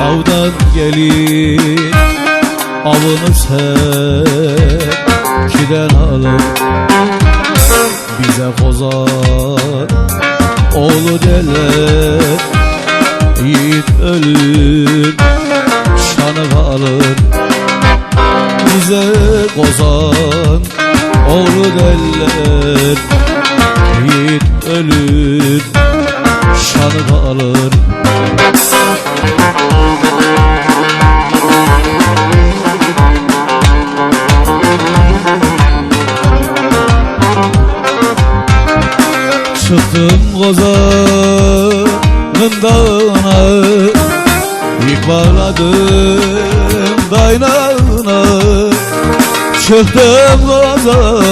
Avdan gelin Avını sevkiden alır. Bize kozan oğlu derler Yiğit ölür şanı kalır. Bize kozan oğlu derler Yiğit ölür şanı kalır Çıktım kozanın dağına. İlk bağladım daynağına. Çıktım kozanın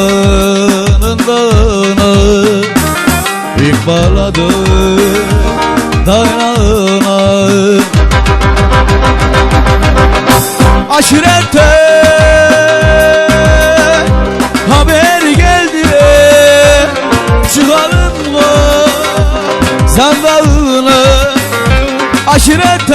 dağına. İlk bağladım dayanağına Aşirette Aşirette haber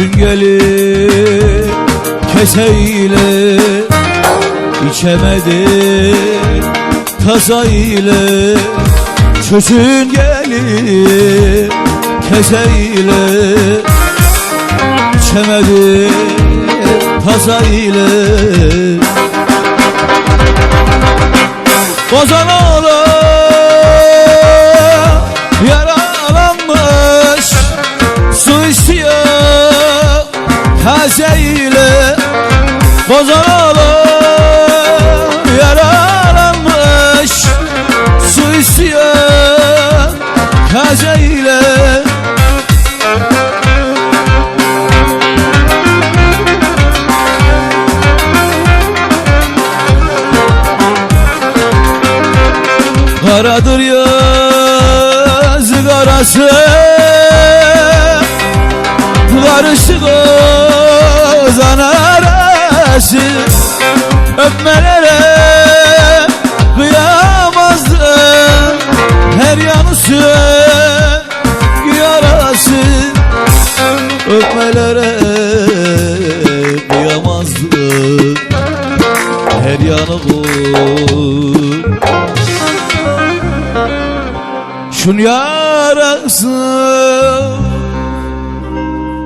Tütün gelir keseyle içemedi tasa ile Tütün gelir keseyle içemedi tasa ile Bozan oğlu tazeyle Bozan oğlu yaralanmış Su istiyor tazeyle. Karadır yazı karası Karıştı kozan arası Öpmelere kıyamazdım. Her yanı sön yarası Öpmelere kıyamazdım. Her yanı Şun yarası